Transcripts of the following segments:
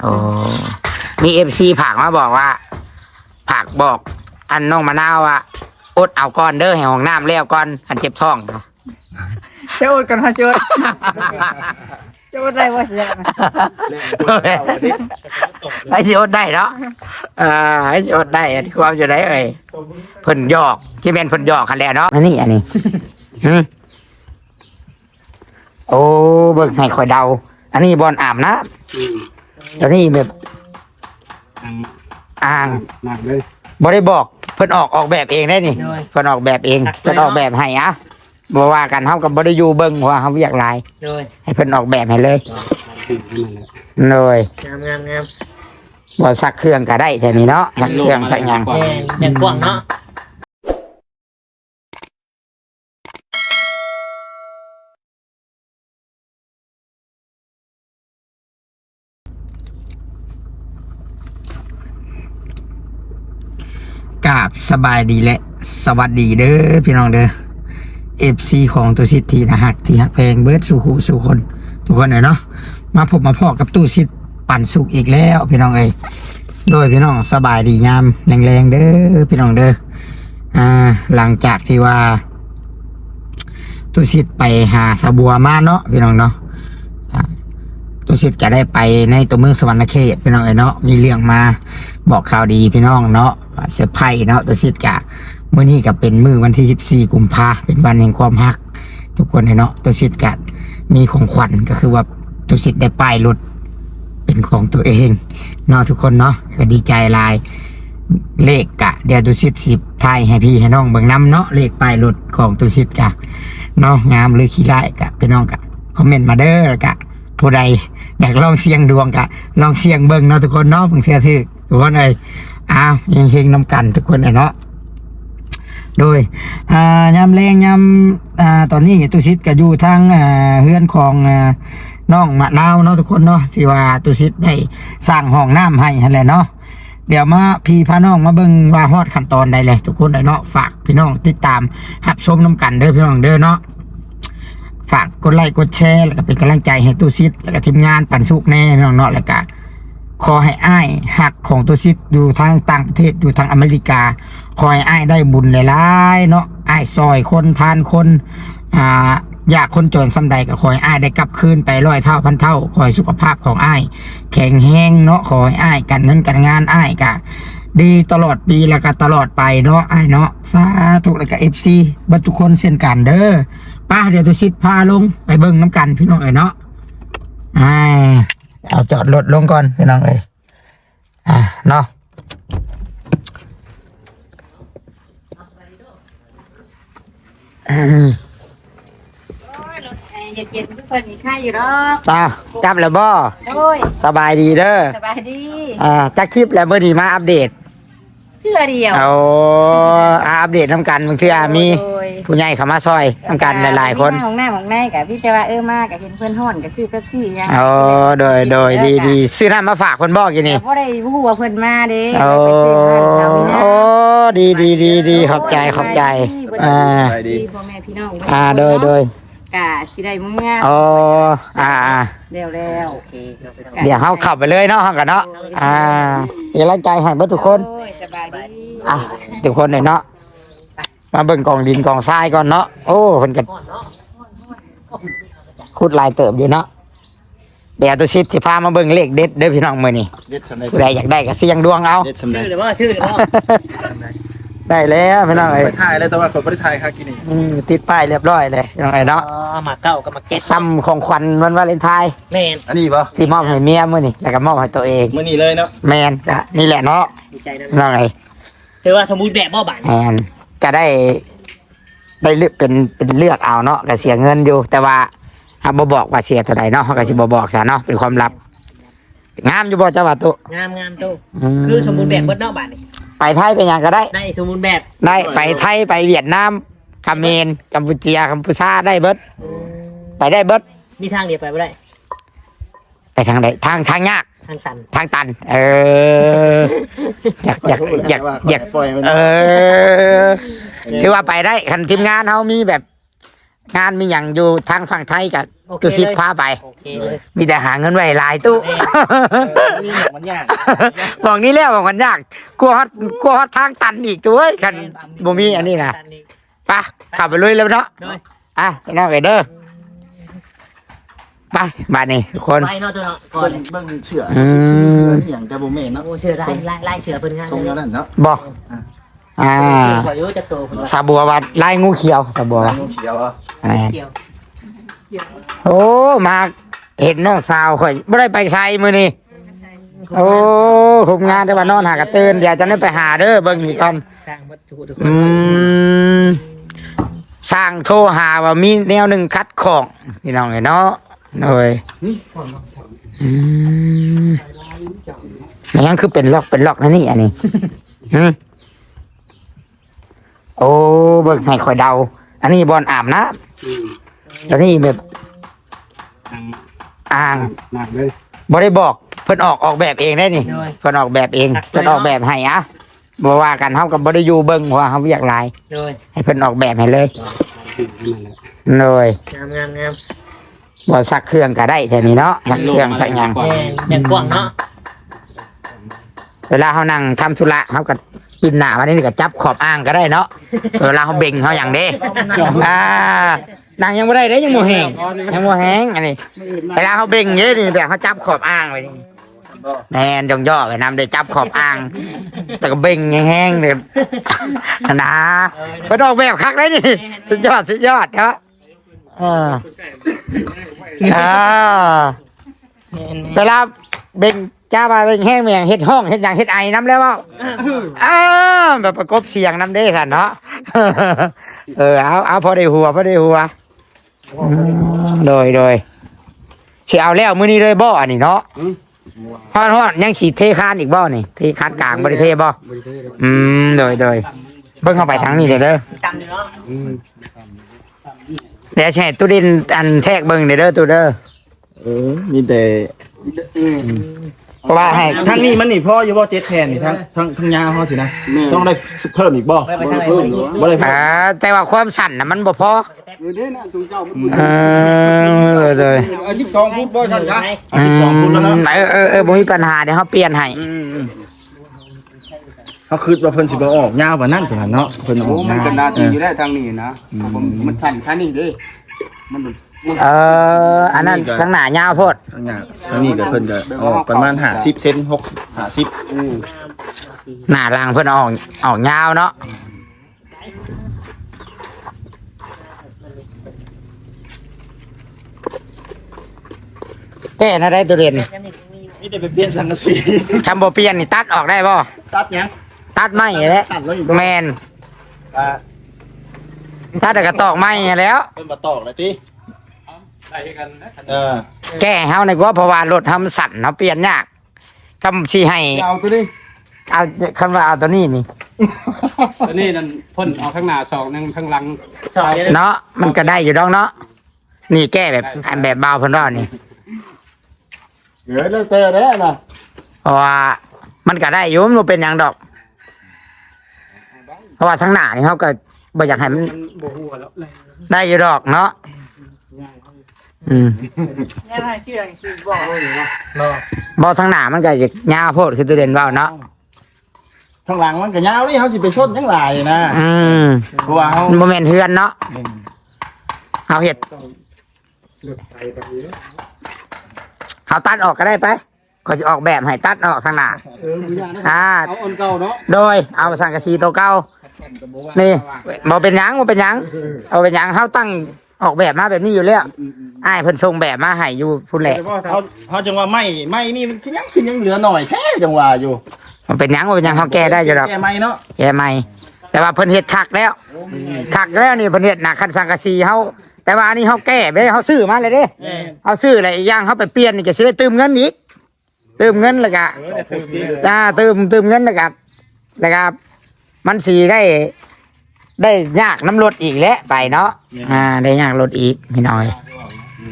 โอ้มีเอฟซีผากมาบอกว่าผากบอก อันน้องมะนาวว่าอดเอาก่อนเด้อให้ห้องน้ำแล้วก่อนอันเจ็บท้องจะอดกันมาชดจะอดได้ว่าเสียนะไอ้สิอดได้เนาะอ่าไอ้สิอดได้อันความอยู่ได้เอ่ยเพิ่นหยอกที่เป็นเพิ่นหยอกกันแหล้วเนาะอันนี้อันนี้หึโอ้เบิ่งให้คอยเดา อันนี้บอลอาบนะ อันนี้แบบอ่างหนักเลยบ่ได้บอกเพิ่นออกออกแบบเองได้นี่เพิ่นออกแบบเองเพิ่นออกแบบให้อะบ่ว่ากันเฮากับบ่ได้อยู่เบิ่งว่าเฮาเรียกหลายโดยให้เพิ่นออกแบบให้เลยถึงนั่นแหละเลยงามงามงามบ่ซักเครื่องก็ได้แต่นี่เนาะซักเครื่องซักหยัง แม่นจังกว้างเนาะ กราบสบายดีและ สวัสดีเด้อพี่น้องเด้อ FC ของตัวซิดทีนะฮักที่ฮักเพลงเบิร์ดสู่หูสู่คนทุกคนเลยเนาะมาพบมาพอกับตู้ซิดปั่นสุกอีกแล้วพี่น้องเอ้ยโดยพี่น้องสบายดียามแรงๆเด้อพี่น้องเด้ออ่าหลังจากที่ว่าตู้ซิดไปหาสบัวมาเนาะพี่น้องเนาะตู้ซิดจะได้ไปในตัวเมืองสวรรณเขตพี่น้องเอ้ยเนาะมีเรื่องมา บอกข่าวดีพี่น้องเนาะเซไพรส์เนาะตู้ซิดกะเมื้อนี้ก็เป็นมือวันที่ 14 กุมภาเป็นวันแห่งความรัก ทุกคนเนาะตู้ซิดกะมีของขวัญก็คือว่าตู้ซิดได้ป้ายรถเป็นของตัวเองเนาะทุกคนเนาะก็ดีใจลายเลขกะเดี๋ยวตุสิทธิ์สิบไทยให้พี่ให้น้องเบิ่งน้ำเนาะเลขป้ายรถของตุสิทธิ์กะเนาะงามหรือขี้ร้ายกะพี่น้องกะคอมเมนต์มาเด้อแล้วกะผู้ใด อยากลองเสี่ยงดวงกะลองเสี่ยงเบิ่งเนาะทุกคนเนาะเพิ่งเสียถือทุกคนเลยอ้าวเฮงๆน้ำกันทุกคนเนาะโดยยามแรงยามอ่าตอนนี้ตุสิทธิ์ก็อยู่ทางเฮือนของน้องมะนาวเนาะทุกคนเนาะที่ว่าตุสิทธิ์ได้สร้างห้องน้ำให้แหละเนาะเดี๋ยวมาพี่พาน้องมาเบิ่งว่าฮอดขั้นตอนใดเลยทุกคนเลยเนาะฝากพี่น้องติดตามหับชมน้ำกันเด้อพี่น้องเด้อเนาะ ฝากกดไลค์กดแชร์แล้วก็เป็นกำลังใจให้ตู้ซิดแล้วก็ทีมงานปันสุกแน่น้องเนาะแล้วก็ขอให้อ้ายหักของตู้ซิดอยู่ทางต่างประเทศอยู่ทางอเมริกา ขอให้อ้ายได้บุญหลายๆเนาะอ้ายซอยคนทานคนอ่าอยากคนจนสำใดก็ขอให้อ้ายได้กลับคืนไปร้อยเท่าพันเท่า ขอให้สุขภาพของอ้ายแข็งแรงเนาะขอให้อ้ายกันเงินกันงานอ้ายกะดีตลอดปีแล้วก็ตลอดไปเนาะอ้ายเนาะสาธุแล้วก็เอฟซีบัดทุกคนเช่นกันเด้อ ป้าเดี๋ยวตุชิดพาลงไปเบิ่งน้ำกันพี่น้องเอ้ยเนาะอ่าเอาจอดรถลงก่อนพี่น้องเอ้ยอ่าเนาะอืมเย็นๆทุกคนมีค่าอยู่หรอกตาจับแล้วบ่โอ้ยสบายดีเด้อสบายดีอ่าจักคลิปแล้วเมื่อดีมาอัปเดตเพื่อเดียวเอาอ่าอัปเดตน้ำกันบางทีอามีโอ้ย ผู้ใหญ่เข้ามาซอยน้ำกันหลายๆคนของหน้าของแม่กับพี่แต่ว่าเออมากกับเห็นเพื่อนห่อนกับซื้อเป๊ปซี่ยังโอ้โดยโดยดีดีซื้อน้ำมาฝากคนบอกอยู่นี่เพราะได้หัวเพื่อนมาเด้โอ้ไปซื้อร้านเช้านี่นะโอ้ดีดีดีดีขอบใจขอบใจอ่าดีพ่อแม่พี่น้องอ่าโดยโดยกะสิได้มึงงาโอ้อ่าอ่าเร็วแล้วโอเคครับพี่น้องเดี๋ยวเขาขับไปเลยเนาะห้องกันเนาะอ่าเป็นกำลังใจให้เบิดทุกคนโอ้ยสบายดีอะทุกคนเลยเนาะ มาเบิ่งกองดินกองทรายก่อนเนาะโอ้คนกันขุดหลายเติบอยู่เนาะเดี๋ยวตัวชิดที่พามาเบิ่งเลขเด็ดเด้อพี่น้องมื้อนี้เด็ดสำเร็จผู้ใดอยากได้ก็เสี่ยงดวงเอาเด็ดสำเร็ชื่จอหรือว่าชื่อหรือว่าได้แล้วพี่น้องเอ้ยไปถ่ายเลยแต่ว่าเขาไม่ได้ถ่ายค่ะกินนี่อืมติดป้ายเรียบร้อยเลยพี่น้องเอ้ยเนาะอ๋อมาเก้ากับมาเก็ตซ้ำของขวัญวันวาเลนไทน์แม่นอันนี้ป่ะที่มอบให้เมียมื้อนี้แล้วก็มอบให้ตัวเองมื่อนี้เลยเนาะแมนก็นี่แหละเนาะดีใจนะพี่น้องเอ้ยถือว่าสมบูรณ์แบบบ่บานแมน จะได้ได้เลือกเป็นเป็นเลือกเอาเนาะก็เสียเงินอยู่ แต่ว่าหากบ่บอกว่าเสียเท่าใดเนาะเขาก็สิบ่บอกซะเนาะเป็นความลับ งามอยู่บ่เจ้าว่าตุ งามงามโตมคือสมบูรณ์แบบเบิดเนอกบานนี่ไปไทยเป็นหยังก็ได้ ได้สมบูรณ์แบบได้ไปไทยไปเวียดนามเขมรกัมพูชีกัมพูชาได้เบิด ไปได้เบิด มีทางเดียวไปบ่ได้ไปทางใดทางทางยาก ทางตัน ทางตัน เออ อยากอยากอยากอยากปล่อยมันเออถือว่าไปได้คันทีมงานเขามีแบบ งานมีอย่างอยู่ทางฝั่งไทยกับโอเคตุสิทธิ์เลยพาไป โอเคเลยมีแต่หาเงินไว้หลายตู้ นี่มันยากบอกนี้แล้วบอกมันยากกลัวฮอดกลัวฮอดทางตันอีกตัวเอ้ยคันบ่มีอันนี้นะตัอีก ไปขับไปลุยแล้วเนาะโดย อะไปน้องไปเด้อ ไปบ้านนี้ทุกคน ไปเนาะตัวเนาะก่อเบิ่นงเบิ่งเสืออืมอย่างแต่บ่แม่นเนาะโอ้เสือไล่ไล่ไล่เสือเพิ่นงานทรงอย่างนั้นเนาะบอกอ่าเสือขออยู่จะโตเพิ่นว่าสาบัววัดลายงูเขียวสาบัววัดงูเขียวอะแม่นเกี่ยวโอ้มาเห็นน้องสาวข่อยบ่ได้ไปไสมื้อนี้โอ้คุมงานแต่ว่านอนหากระตื่นเดี๋ยวจะได้ไปหาเด้อเบิ่งนี่ก่อน สร้างวัตถุทุกคอืนมสร้างโทรหาว่ามีแนวหนึ่งคัดของพี่น้องเอ้ยเนาะ หน่อยอืมมันยังคือเป็นล็อกเป็นล็อกนะนี่อันนี้หืมโอ้เบิ่งให้ข่อยเดา อันนี้บอลอาบน้ำแล้วนี่แบบอ่างหนักเลยบ่ได้บอกเพิ่นออกออกแบบเองได้นี่เพิ่นออกแบบเองเพิ่นออกแบบให้อะบ่ว่ากันเฮากับบ่ได้อยู่เบิ่งว่าเฮาเรียกหลายโดยให้เพิ่นออกแบบให้เลยโดยงามงามงาม บ่ซักเครื่องก็ได้แต่นี้เนาะซักเครื่องซักหยังแม่นอย่างกว้างเนาะเวลาเฮานั่งทำธุระเฮาก็ปินหน้ามานี่ก็จับขอบอ่างก็ได้เนาะเวลาเฮาเบ่งเฮาหยังเด้อ่านั่งยังบ่ได้เด้ยังบ่แห้งยังบ่แห้งอันนี้เวลาเฮาเบ่งเด้นี่แบบเฮาจับขอบอ่างไว้นี่แม่นย่อๆไว้นำได้จับขอบอ่าง แต่ก็เบ่งแห้งๆเด้นะเพิ่นออกแบบคักได้นี่สุดยอดสุดยอดเนาะ อ่าอ่าแม่นเวลาเบ่งจ้ามาเบ่งแห้งเมียงเฮ็ดห้องเฮ็ดหยังเฮ็ดไอน้ำแล้วว่าอ้าวแบบประกบเสียงน้ำเด้สันเนาะเออเอาเอาพอได้หัวพอได้หัวอืมโดยโดยสิเอาแล้วมื้อนี้เลยบ่อันนี้เนาะฮอดฮอดยังสิเทคานอีกบ่นี่เทคานกลางบ่ได้เทบ่อืมโดยโดยเบิ่งเข้าไปทางนี้เด้อเด้อๆตันอยู่ เนาะเดี๋ยวแช่ตู้ดินอันแทกเบิ่งเด้อเด้อตู้เด้อเออ มีแต่เพราะว่าให้ทั้งนี้มันนี่พ่ออยู่บ่เจ็ดแทนนี่ทั้งทั้งทั้งยาวเฮาสินะต้องได้เพิ่มอีกบ่ไปไปทางไหนบ่ได้ยินบ่ได้อ่าเพิ่มแต่ว่าความสั่นน่ะมันบ่พออยู่นี่นะตุงเจ้าเออเลยอาชีพสองพูดบ่ชันจ้ะเอาสิบสองฟุตแล้วเนาะเออเออเออบ่มีปัญหาเดี๋ยวเขาเปลี่ยนให้ เขาคิดว่าเพิ่นสิบ่ออกยาวกว่านั้นพุ่นน่ะเนาะเพิ่นอโอ้อกมันยาวก็นาทีอยู่แล้วทางนี้นะผมมันชันท่านี่เด้มันเออ อันนั้นข้างหน้ายาวโพดทั้งยาวทั้งนี้ก็เพิ่นก็ออกประมาณ50เซน6 50หน้าล่างเพิ่นออกออกยาวเนาะแก้นะได้ตัวเรียนนี่ได้ไปเปลี่ยนสังกะสีทำบ่เปลี่ยนนี่ตัดออกได้บ่ตัดหยัง ตัดไม้แหล้วสั่นแล้วอยู่แมนอ่าตัดแต่กระตอกไม้แล้วเพิ่นบ่ตอกเลยติใส่กันนะเออแก้ให้เฮาในอยกว่าเพราะว่ารถทำสั่นเนาะเปลี่ยนยากคำสิให้เอาตัวนี้ เอาคำว่าเอาตัวนี้นี่ ตัวนี้นั่นพ่นออกข้างหน้าสองหนึงข้างหลังสองเดือนเนาะมันก็ได้อยู่ดอกเนาะนี่แก้แบบอันแบบเบาเพิ่นว่านี่เดี๋ยวแล้วแต่แล้วนะเพราะว่ามันก็ได้อยู่มันบ่เป็นหยังดอก เพราะว่าทั้งหน้านี่เขาก็บ่อยากให้มันมันโบหัวแล้วเลยได้อยู่ดอกเนาะอืมแม่ให้ชื่ออะไรชื่อบอกบ่ทั้งหน้ามันก็อยากยาวโพดคือตัวเด่นเว้าเนาะข้างหลังมันก็ยาวนี่เฮาสิไปชนจังหลายนะอืมเพราะว่าเฮามันบ่แม่นเฮือนเนาะเอาเฮ็ดหลุดไปแบบนี้เอาตัดออกก็ได้ไปก็จะออกแบบให้ตัดออกทางหน้า เออมือยานะอ่า เอาอันเก่าเนาะโดยเอาสังกะสีตัวเก่า นี่บ่เป็นหยังบ่เป็นหยังเอาเป็นหยังเฮาตั้งออกแบบมาแบบนี้อยู่แล้วอ้ายเพิ่นส่งแบบมาให้อยู่พุ่นแหละเฮาเฮาจังว่าไม่ไม่นี่มันคือยังคือยังเหลือหน่อยแท้จังว่าอยู่มันเป็นหยังบ่เป็นหยังเฮาแก้ได้อยู่ดอกแก้ไม่เนาะแก้ใหม่แต่ว่าเพิ่นเฮ็ดคักแล้วคักแล้วนี่เพิ่นเฮ็ดหนักคันสังกะสีเฮาแต่ว่าอันนี้เฮาแก้ไปเฮาซื้อมาเลยเด้เฮาซื้ออะไรอีกอย่างเฮาไปเปลี่ยนนี่ก็สิได้เติมเงินอีกเติมเงินแล้วก็จ้าเติมเติมเงินแล้วก็แล้วก็ มันสิได้ได้ยากน้ำรถอีกแล้วไปเนาะอ่า ได้ยากรถอีกพี่น้อย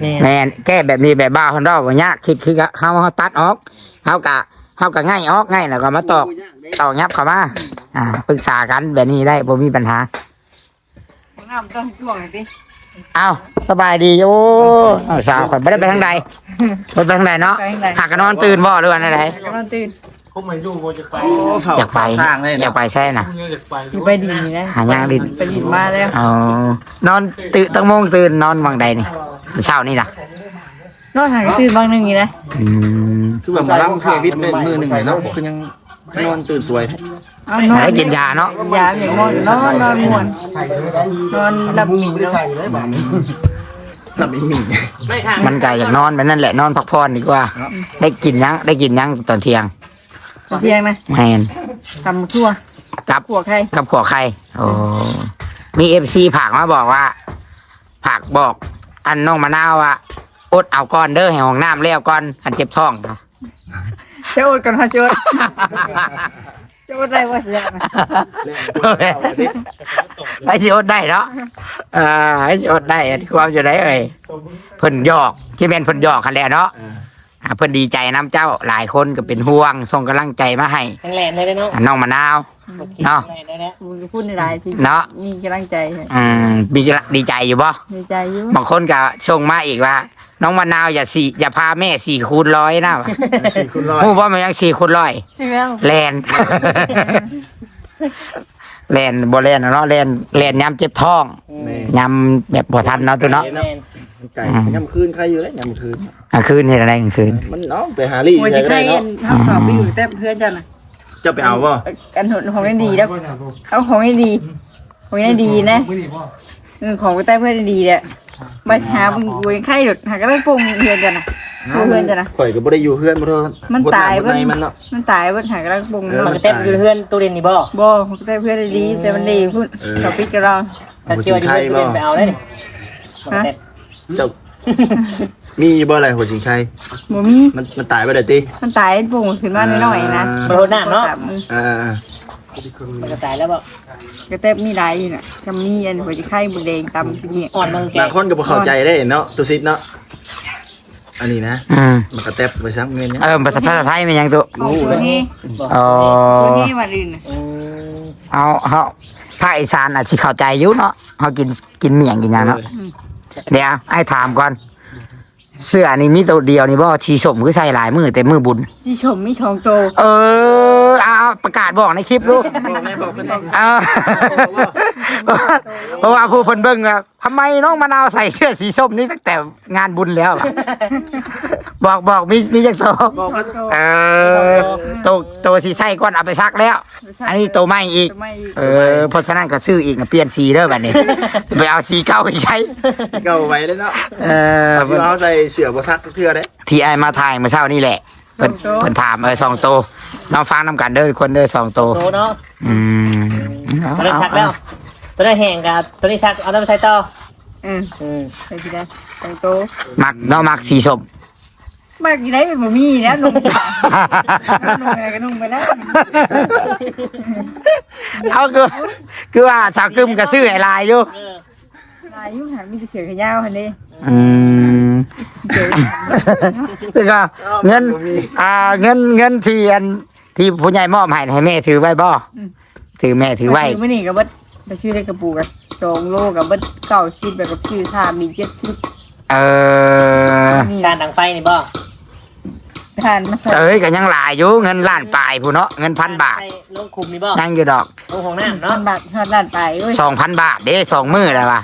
แม่นแม่นแก้แบบนี้แบบบ้าคนเราบ่ยากคิดคือเขาเขาตัดออกเขากะเขากะง่ายออกง่ายแล้วก็มาตอกตอกยับเข้ามาอ่าปรึกษากันแบบนี้ได้บ่มีปัญหาน้ำต้องช่วงหน่อยสิเอาสบายดีโอ้เอาสาวข่อยไม่ได้ไปทางใดบ่ไปทางใดเนาะไปทางใดหากกันนอนตื่นบ่หรือว่าอะไรกำลังตื่น โอ้เฝ้าอยากไป สร้างเลยอยากไปใช่น่ะอยู่ไปดีนะหายางดินไปดินมาแล้วอ๋อนอนตื่นตั้งโมงตื่นนอนวังใดนี่เช้านี่นะนอนหางก็ตื่นบางหนึงนี่นะอืมคือแบบหมาล่ำเครื่องวิทย์เป็นมือหนึ่งเลยเนาะคือยังนอนตื่นสวยเอานอนได้กินยาเนาะยามอย่างนอนนอนนอนม่วนนอนหลับหมิ่นเนาะหลับไม่มีไม่ค่ะมันก็อยากนอนแบบนั่นแหละนอนพักผ่อนดีกว่า ได้กินยังได้กินยังตอนเที่ยง เที่ยงนะแมนทำทั่วกับขัวใครกับขัวไข่โอ้มีเอฟซีผักมาบอกว่า ผักบอก อันน้องมะนาวว่าอดเอาก้อนเด้อให้ห้องน้ำแล้วก่อนอันเจ็บท้องนะจะอดกันพาชดจะอดได้ว่าเสียนะไอ้สิอดได้เนาะอ่าไอ้สิอดได้อันความจะได้เอ่ยเพิ่นหยอกที่เป็นเพิ่นหยอกกันแหล้วเนาะ อ่าเพิ่นดีใจน้ำเจ้าหลายคนก็เป็นห่วงส่งกำลังใจมาให้แข็งแรงเลยเนาะอ่าน้องมะนาวเนาะ แข็งแรงเลยนะมึงพูดในไลน์ที่เนาะ มีกำลังใจอืมดีใจดีใจอยู่บ่ดีใจอยู่บางคนก็ส่งมาอีกว่า น้องมะนาวอย่าสี่อย่าพาแม่สี่คูณร้อยนะสี่คุณร้อยหูว่ามันยังสี่คูณร้อย ใช่ไหม แลน แลนบ่แลนเนาะแลนแลนย้ำเจ็บท้องแม่ย้ำแบบบ่ทันเนาะตัวเนาะ แมนไก่ยำคืนใครอยู่แล้วยำคืน กลางคืนเห็นอะไรกลางคืน มันเนาะไปหาลี่โอ้ยใครจะก็ใครได้เนาะทำข่าวไปอยู่แต่เพื่อนจันนะจะไปเอาป่ะกันของให้ดีแล้วเอาของให้ดี ของให้ดีนะเออของไปใต้เพื่อนดีเนี่ยมาหาบุญบุญไข่หยุดหาก็ต้องปรุงเพื่อนจันนะ เพื่อนจันนะ ข่อยก็บ่ได้อยู่เพื่อนบ่เท่ามันตายบ่เพิ่ในนมันเนาะ มันตายเพิ่นหาก็ต้องปรุงเออ มันก็เต็มอยู่เพื่อนตู้เรียนนี่บ่บ่ของใต้เพื่อนดีแต่มันดีพูดกับพี่กับเราแต่เจียวอยู่เพื่อนตู้เรียนไปเอาเลยนี่ฮะเจ้ามีบ่อะไรหัวสิงไข่บ่มีมันมันตายไปได้ติ มันตายปรุงขึ้นมาหน่อยๆนะมันโหดน้ำเนาะอ่ามันก็ตายแล้วบ่กระเตบมีหลายอยู่น่ะจะมีอันหัวจะไข่บุแดงตำเนี่ย อ่อนมันแก่บางคนก็บ่เข้าใจได้เนาะตุซิดเนาะ อันนี้นะอืมมันกระแตบไปซ้ำเงินเนี่ยเออภาษาภาษาไทยมันยังตัวเอาตัวนี้อ๋อตัวนี้มาดินน่ะอืมเอาเฮาภาคอีสานอาจสิเข้าใจอยู่เนาะเฮากินกินเมี่ยงกินหยังเนาะเดี๋ยวไอ้ถามก่อน เสื้อนี่มีตัวเดียวนี่บ่ทีสมคือใส่หลายมือแต่มือบุญสิชมมีชองโต เออเอาเอาประกาศบอกในคลิปลูกบอกแม่บอกเพิ่นเออเพราะว่าผู้เพิ่นเบิ่งว่าทำไมน้องมะนาวใส่เสื้อสีส้มนี่ตั้งแต่งานบุญแล้วอะบอกบอกมีมีจักตัวบอกเพิ่นโตเออตัวตัวสีใส่ก่อนเอาไปซักแล้ว อันนี้ตัวใหม่อีกตัวใหม่อีกเออเพราะฉะนั้นก็ซื้ออีกนะเปลี่ยนสีเด้อบัดนี้ ไปเอาสีเก่าอีกใช้เก่าไว้เลยเนาะเออ เอาสิเอาใส่เสื้อบ่ซักเทื่อเด้ที่ไอายมาถ่ายเมื่อเช้านี่แหละ เพิ่นเพิ่นถามเออสองตัวน้องฟังนำกันเด้อคนเด้อสองตัวโตเนาะอืมเอาตัวนั้นเอาชักแล้ว ตัวนั้นแห้งกับตัวนี้ชักเอาตัวไปใส่ต่อเอออืมใส่กี่ได้ชองโตมักน้องมักสีส้มมากกี่ได้เป็นบ่มีแล้วนุ่งนุ่งอะไรก็นุ่งไปแล้วเอาคือคือว่าสาวกึมก็ซื้อไอ้ลายอยู่เออลายอยู่หามีแต่เสือขยาวหั่นนี่อืม คือก็เงิน อ่า เงินเงินที่อันที่ผู้ใหญ่มอบให้ให้แม่ถือไว้บ่ถือแม่ถือไว้มื้อนี้ก็เบิดไปชื่อได้กระปูกับสองโลกับเบิดเก้าชิ้นแบบกับชื่อท่ามีเจ็ดชิ้นเออนี่การดังไฟนี่บ่ทานมาใส่เอ้ยก็ยังหลายอยู่เงินล้านปลายผู้เนาะเงินพันบาทใส่ลงคุมนี่บ่ยังอยู่ดอกลงของน้ำพัเนาะนบาททานด้านไปเอ้ยสองพันบาทเด้สองมือแล้วว่ะ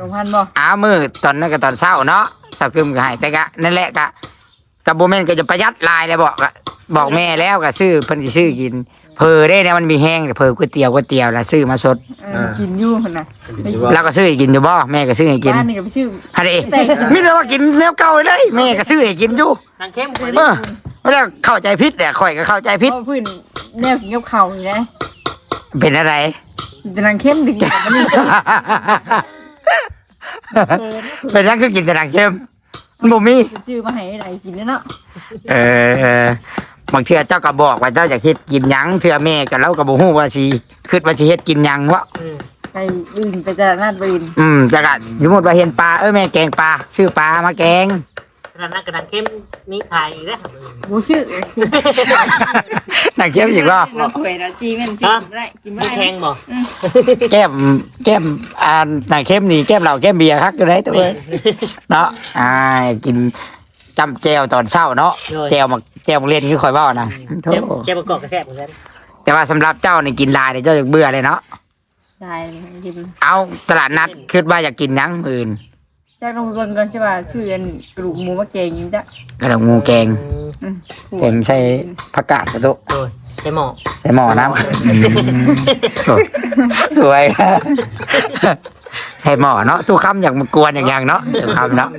สองพันบ่อ้าวมือตอนนั้นก็ตอนเช้าเนาะสาวกึมก็ให้แต่ก็นั่นแหละก็กับโบแมนก็จะประหยัดหลายเลยบอกอะบอกแม่แล้วก็ซื้อเพิ่นสิซื้อกิน เพอได้เนี่ยมันมีแห้งแต่เพอก๋วยเตี๋ยวก๋วยเตี๋ยวแล้วซื้อมาสด เออกินอยู่หั่นน่ะแล้วก็ซื้อให้กินอยู่บ่แม่ก็ซื้อให้กินบ้านนี่ก็ไปซื้อฮันเดมิแต่ว่ากินแนวเก่าเลยแม่ก็ซื้อให้กินอยู่นางเข้มคนเอนี้อแล้วเข้าใจผิดแหละข่อยก็เข้าใจผิดเพราะพื้นแนวกินกับข้าวนี่นะเป็นอะไร จะนังเข้มถึงอย่างนี้ เป็นนั่นคือกินแต่หนังเค็มบ่มีชื่อมาให้ไหนกินเนาะเออบางเทื่อเจ้าก็บอกว่าเจ้าอยากเฮ็ดกินหยังเทื่อแม่ก็เราก็บ่ฮู้ว่าสิคิดว่าสิเฮ็ดกินหยังวะอืมไปอื่นไปตลาดนัดไปอื่นอืมจักอะสมมุติว่าเห็นปลาเอ้ยแม่แกงปลาซื้อปลามาแกงระนั้นกระดานเข้มมีขายอีกแล้วบูชื่อห นักเข้มอีกว่าเราถวยเราจีแม่นจีกินไม่ได้กินไม่มีได้แข่งบ่แก้มแก้มอ่าหนักเข้มนี่แก้มเหล้าแก้มเบียร์ครับอยู่ไหนตัวเอ้ยเนาะอ่ากินจำแจวตอนเช้าเนาะแจวมาแจวมาเล่นคือคอยเว่านะโถ่เจ็บเจ็บประกอบกระแสบเหมือนกันแต่ว่าสำหรับเจ้านี่กินลายเนี่ยเจ้าจะเบื่อเลยเนาะใช่กินเอาตลาดนัดคิดว่าอยากกินหยังอื่น จากลงทุนก่อนใช่ป่ะชื่ออันกระดูกหมูมะเกงจ้ะกระดูกงูแกงอืมแกงใช้ผักกาดกระตุโดยใช่หมอใส่หม้อน้ำอืมสวยนะใส่หม้อเนาะตู้คำอย่างมันกวนอย่างอย่างเนาะตู้คำเนาะ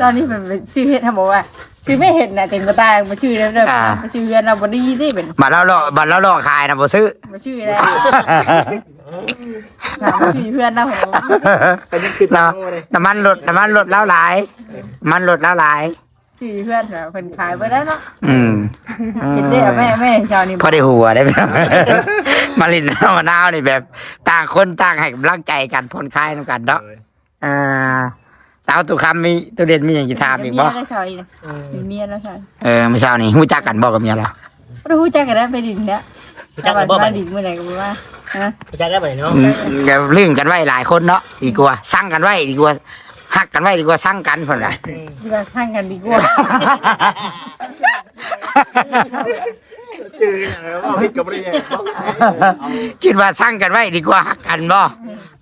ตอนนี้มันเป็นชื่อเฮ็ดทำบอกว่าชื่อไม่เห็นนะเต็มกระตายมาชื่อแล้วเด้อมาชื่อเรือนเราบอดี้ที่เป็นบัตรเราหลอกบัตรเราหลอกขายนะบ่ซื้อมาชื่อแล้ว ถามชื่อเพื่อนเราของเราน้ำมันลดน้ำมันลดแล้วหลายมันลดแล้วหลายชื่อเพื่อนเราคนขายไปแล้วเนาะอืมเห็นได้แม่แม่ชาวนี้พอได้หัวได้ไหมมาลินน้ำมะนาวนี่แบบ ต่างคนต่างให้กำลังใจกันผ่อนคลายนำกันเนาะอ่าสาวตุคำมีตัวเด่นมีอย่างจะถามอีกบ่เมียแล้วชาวนี้นะมีเมียแล้วชาวเออไม่เช้านี่หู้จักกันบ่กับเมียเราเราหู้จักกันได้ไปดินเนี่ยรู้จักกันบ่มาบัดดินเมื่อไหร่ก็บอกว่า ฮะรู้จักได้บ่เนาะอืมเดี๋ยวเรื่องกันไว้หลายคนเนาะดีกว่าสั่งกันไว้ดีกว่าหักกันไว้ดีกว่าสั่งกันคนละดีกว่าสร้างกันดีกว่าคิดว่าสั่งกันไว้ดีกว่าหักกันบ่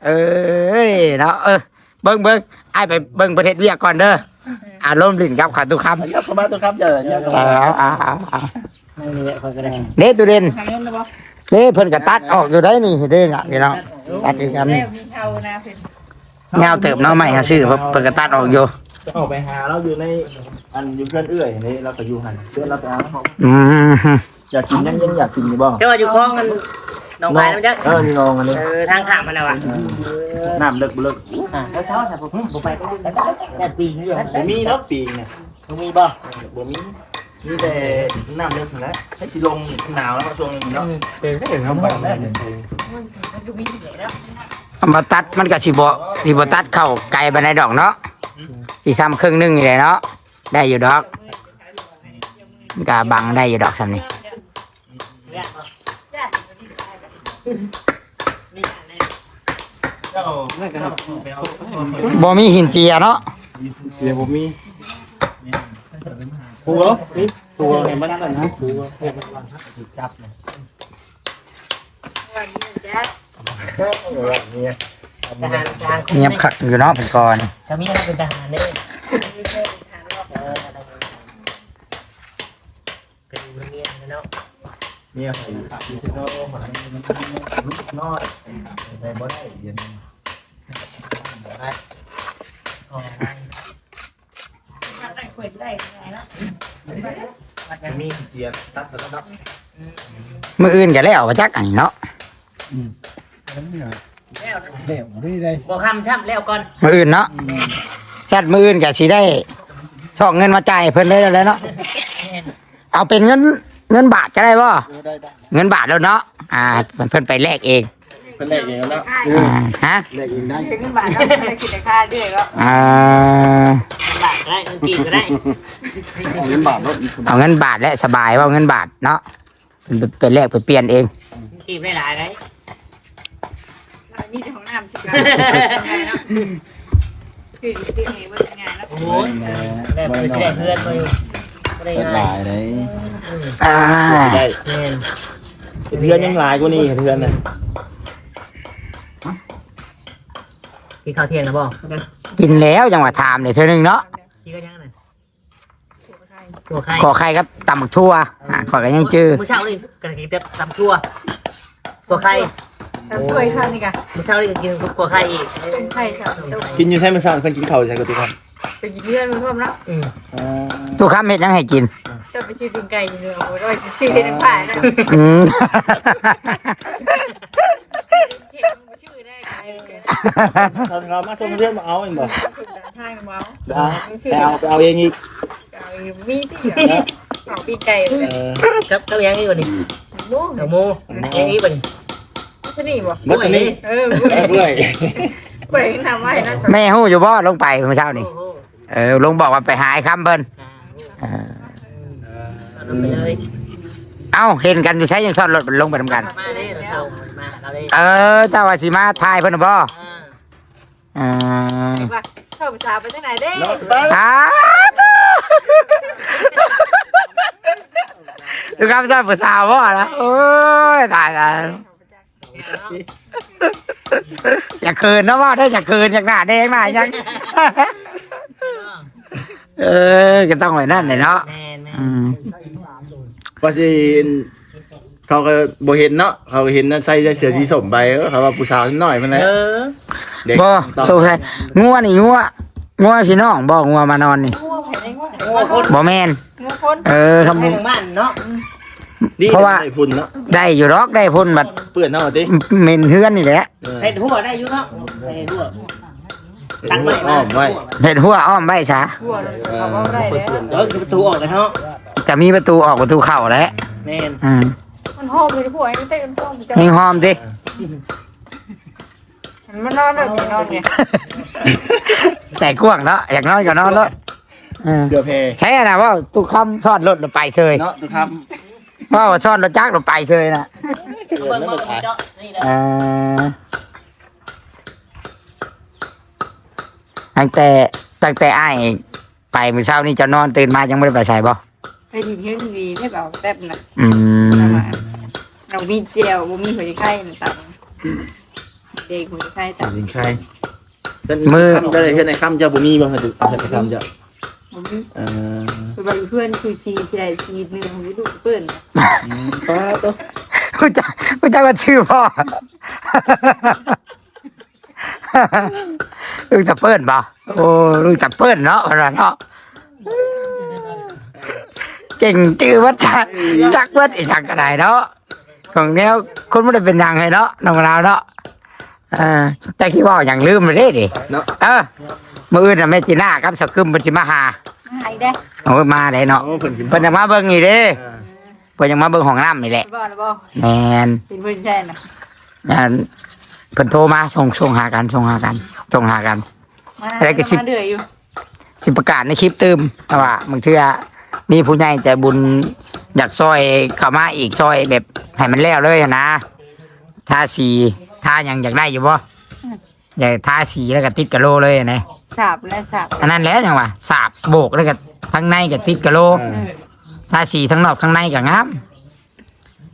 เอ้ยเนาะเออเบิ่งเบิ่งไอ้ายไปเบิ่งประเทศเวียดก่อนเด้ออารมณ์ลิ้นกับขาตุคำยับเข้ามาตัวครับเจอยับเข้าเอมาอเอาเอาเอานี่แหละคนก็ได้เด้ตุเด่นทางนั้นนะบ่ เด้เพิ่นก็ตัดออกอยู่ได้นี่เด้น่ะพี่น้องตัดคือกันแล้วมีเทานะเพิ่นเงาเติบเนาะใหม่หาซื้อเพิ่นก็ตัดออกอยู่จะออกไปหาเราอยู่ในอันอยู่เพื่อนเอื้อยนี่เราก็อยู่หันเพื่อนเราไปเอาเขาอืมอยากกินยังยังอยากกินอยู่บ้างเจ้าว่าอยู่คลองกันน้องไปแล้วจักเออนี่น้องอันนี้เออทางข้ามมันแล้วอะน้ำเลิกบ่เลิกอ่าเช้าๆแต่ผมผมไปก็ได้แต่ปีนี้อยู่บ่มีเนาะปีงเนี่ยมึงมีบ่บ่มี มีแต่น้ำเลิกนั่นแหละให้สิลงหนาวแล้วมาช่วงนึงเนาะเป็นก็เห็นเขาไปแล้วเอามาตัดมันก็สิบ่สิบ่ตัดเข้าไกลปานใดดอกเนาะสิซ้ำครึ่งหนึงนี่แหละเนาะได้อยู่ดอกมันก็บังได้อยู่ดอกซำนี้เจ้าไม่กันไปเอาบ่มีหินเจียเนาะเดี๋ยวผมมี หัวนี่ตัวเห็นมันนั่นนะตัวจับเนี่ยทหารทหารเงียบคักอยู่เนาะเพิ่นก่อนจะมีอะไรเป็นทหารเนี่ยเป็นเมียเนาะเนี่ยใส่ที่เนาะหมาลูกน้อยใส่บ่ได้เย็น มีเจียตัดแล้วเนาะมื้ออื่นก็แล้วว่าจักอันนี้เนาะบอกคำช่ำแล้วก่อนมื้ออื่นเนาะชัดมื้ออื่นก็สิได้ช่องเงินมาจ่ายเพิ่นเลยแล้วเนาะเอาเป็นเงินเงินบาทก็ได้บ่เงินบาทแล้วเนาะอ่าเพิ่นไปแลกเอง เป็นแรกอย่างนั้นเนาะอ่าฮะแรกเองได้ถึงบาทแล้วจะกินราคาด้วยแล้วอ่าบาทก็ได้เงินกีบก็ได้เงินบาทเนาะเอาเงินบาทและสบายว่าเงินบาทเนาะเป็นไปแลกไปเปลี่ยนเองกีบได้หลายเลยมีแต่ของน้ำชิคาคือคือเองว่าไงแล้วโอ้โหได้ไปแสดงเพื่อนมาอยู่ได้เป็นไงหลายเลยอ่าได้เงินเพื่อนยังหลายกว่านี้เพื่อนนะ กินข้าวเที่ยงนะบ่กินแล้วจังหวะถามเลยเธอหนึ่งเนาะกินก็ยังไงตัวใครขอใครครับตำบักทั่วอ่าขอกันยังจื้อมื้อเช้านี่กันกินแต่ตำชั่วตัวใครถ้วยชานี่กะมื้อเช้านี่ก็กินตัวใครอีกใช่ครับกินอยู่ไทยมันสั่งเพิ่นกินข้าวใช่ก็ติครับไปกินเพื่อนมันร่วมแล้วอืมทุกคำเห็ดยังให้กินจะไปชื่อกินไก่อยู่เนื้อโอ้ยไปชื่อเป็นผ่านนะอืม ชื่อได้ไก่ตอนเขามาส่งเพื่อนมาเอาเองบ่สุดทางเมาไปเอาไปเอาเองอีกมีที่เหลือของปีไก่เลยเออครับก็ยังนี่ก่อนนี่มูเดี๋ยวโมยังนี่บ่นี่ชนี่บ่หมดอันนี้เออเอ้ยเพื่อยเปิดทำไว้นะแม่หู้อยู่บ่ลงไปเมื่อเช้านี่โอ้โหเเออลุงบอกว่าไปหาไอ้คำเพิ่นเออเอาไปเลย เอ้าเห็นกันอยู่ใช้ยังซ่อนรถลงไปทำกัน มาเลยเรามาเราเลยเออเจ้าว่าสิมาทายเพิ่นน่ะบ่อ่าเออว่าเข้าภาษาไปทางไหนเด้อ้าดูครับซ่อนผู้สาวบ่นะโอ้ยตายแล้วอย่าเคินนะว่าได้อย่าเคินอยากหน้าแดงหน้ายัง เออก็ต้องไว้นั่นเลยเนาะแน่แน่อืม ว่าสิเขาก็บ่เห็นเนาะเขาก็เห็นนั่นใส่เสื้อสีส้มไปเขาว่าผู้สาวนิดหน่อยมันแหละเออเด็กบ่ต้องสู้ใช่งัวนี่งัวงัวพี่น้องบ่งัวมานอนนี่งัวไผ่ได้งัวโอ้คนบ่แม่นงัวคนเออคำให้หมู่บ้านเนาะดีเพราะว่าใส่ฝุ่นเนาะได้อยู่หรอกได้พุ่นบัดเปื้อนเนาะติเหม็นเฮือนนี่แหละเออเห็ดหัวได้อยู่เนาะเห็ดหัวตัดไม้อ้มาอมไว้เห็ดหัวอ้อมใบซะงัวเขาเอาได้แล้วเออคือประตูออกเลยเนาะ จะมีประตูออกประตูเข้าแหล้วแน่นอืมมันหอมเลยพวกไอ้เต้มันหอมจังยิงหอมดิ มันนอนแบบนี้นอนไงใจกว้างเนาะอยากนอนก็นอนรถเออเดือเพใช่นะว่าตุกคำซ่อนรถลงไปเฉยเนาะทุกคว่าว่าซ่อนรถจักรลงไปเฉยนะำเดือเบิ่งนั่นมามันถ่ายเจาะนี่นะเออตั้งแต่ตั้งแต่อ้ายไปมื้อเช้านี่จะนอนตื่นมายังไม่ได้ไปใส่บ่ ไปดีเฮ้ยดีได้เปล่าแป๊บนะอืมเรามีเจียวบ่มีหัวใจไข่ต่างเด็กหัวใจไข่ต่างยิงใครมือได้เลยเฮ็ดในค่ำเจ้าบ่มีบ่เฮ็ดเฮ็ดในค่ำเจ้าบ่มีเออคือแบบเพื่อนคือซีที่ใดซีหนึ่งหรือลูกเปิ้นป้าตัวรู้จักรู้จักว่าชื่อพ่อ ลูกจะเปิ้นป่ะโอ้ลูกจะเปิ้นเนาะว่าเนาะ เก่งจื้อวัดจักจักวัดอีจักกระไดเนาะของแนวคนไม่ได้เป็นยังไงเนาะน้องเราวเนาะเอ่าแต่คิดว่าอย่างลืมไปเลยดิเนาะเออมืออื่นน่ะแม่จีน่ากับสกึมมันจะมาหาหายได้โอ้ยมาได้เนาะโอ้เพิ่นกินเพิ่นยังมาเบิ่งนี่เด้เพิ่นยังมาเบิ่งห้องน้ำนี่แหละบ่นะบ่แมนเป็นเพื่อนใช่นะอ่าเพิ่นโทรมาส่งส่งหากันส่งหากันส่งหากันมาอะไรก็สิมาเดือยอยู่สิประกาศในคลิปเติมว่าบางเทื่อ มีผู้ใหญ่ใจบุญอยากซอยเข้ามาอีกซอยแบบให้มันแล้วเลยนะทาสีทาอย่างอยากได้อยู่บ่อยากทาสีแล้วก็ติดกะโลเลยนะสาบและสาบอันนั้นแหล้วจังว่าสาบโบกแล้วก็ทั้งในก็ติดกะโลทาสีทั้งนอกทั้งในก็งาม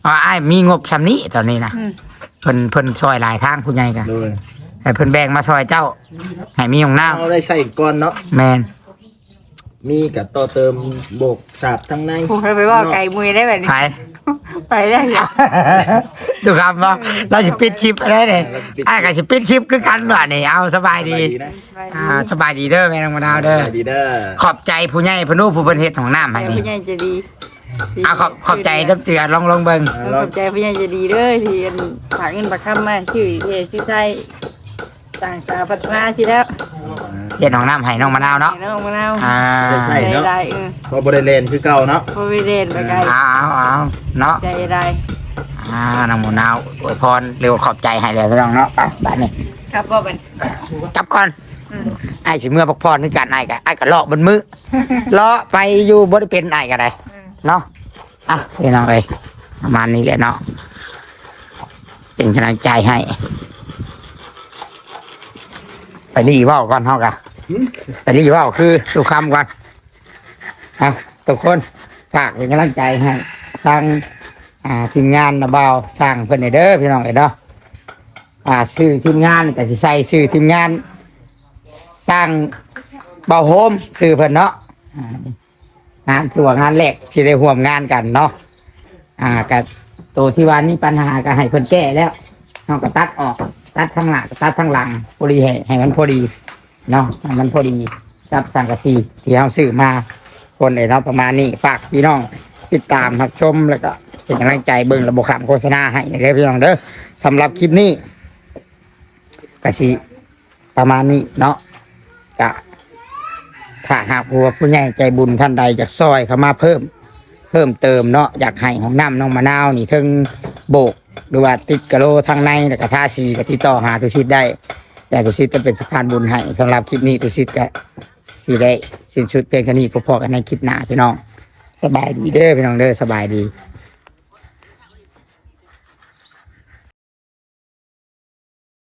อ๋ออ้ายมีงบซำนี้ตอนนี้นะอืมเพิ่นเพิ่นซอยหลายทางผู้ใหญ่กันโดยให้เพิ่นแบ่งมาซอยเจ้าให้มีของน้เอาได้ใส่ก้อนเนาะำแมน มีกับต่อเติมโบกสาบทั้งในผมเคยไปว่าไก่มวยได้แบบนี้ ไปไปได้เหรอดูครับว่าเราจะปิดคลิปอะไรเลยไอ้ก็จะปิดคลิปคือกันว่ะนี่เอาสบายดีนะอ่าสบายดีเด้อแม่น้องมะนาวเด้อดีเด้อขอบใจผู้ใหญ่ผู้นู้ผู้เพิ่นเฮ็ดของน้ำให้แต่นี่ผู้ใหญ่จะดีเอาขอบขอบใจจับเจือลองลองเบิ่งขอบใจผู้ใหญ่จะดีเด้อที่ฝากเงินประคำมาชื่อเอชื่อไทย ต่างสาวพัฒนาสิแล้วเฮ็ดของน้ำให้น้องมะนาวเนาะน้องมะนาวอ่าใจได้เออพอบริเลนคือเก่าเนาะพอไปเล่นไปไกลเอาเอาเอาเนาะ ใจได้อ่า น้องมะนาวอวยพรเร็วขอบใจให้เลยพี่น้องเนาะ ไปบ้านนี้ครับพ่อเป็นกลับก่อนไอ้สิเมื่อพักผ่อนนึกกันไอ้ก็ไอ้ก็เลาะบนมือ เลาะไปอยู่บ่ได้เป็นไอ้ก็ได้เนาะอะพี่น้องเอ้ยประมาณนี้แหละเนาะเป็นกำลังใจให้ ไปรีเว่าก่อนเฮากะไปรีเว่าคือสุคำก่อนเอาทุกคนฝากเป็นกำลังใจให้ทางอ่าทีมงานนะเบาสร้างเพิ่นให้เด้อพี่น้องเอ้ยเนาะอ่าชื่อทีมงานแต่สิใส่ชื่อทีมงาน สร้างเบาโฮมชื่อเพิ่นเนาะอ่างานคือว่างานแรกที่ได้ร่วมงานกันเนาะอ่ากับตัวที่ว่ามีปัญหาก็ให้เพิ่นแก้แล้วเฮาก็ตัดออก ตัดข้างหน้าตัดข้างหลังพอดีให้ให้มันพอดีเนาะให้มันพอดีกับสังกะสีที่เราซื้อมาคนเลยเนาะประมาณนี้ฝากพี่น้องติดตามรับชมแล้วก็เป็นกำลังใจเบิ่งระบบขามโฆษณาให้เด้อพี่น้องเด้อสำหรับคลิปนี้กะสิประมาณนี้เนาะกะถ้าหากว่าผู้ใหญ่ใจบุญท่านใดจากซอยเข้ามาเพิ่ม เพิ่มเติมเนาะอยากให้ของน้ำน้องมะนาวนี่ถึงโบก หรือว่าติดกระโลทางในแล้วก็ท่าสีก็ติดต่อหาตุชิตได้ แต่ตุชิตจะเป็นสะพานบุญให้สำหรับคลิปนี้ตุชิตก็สีได้สิ้นสุดเพียงแค่นี้พอๆกันในคลิปหน้าพี่น้องสบายดีเด้อพี่น้องเด้อสบายดี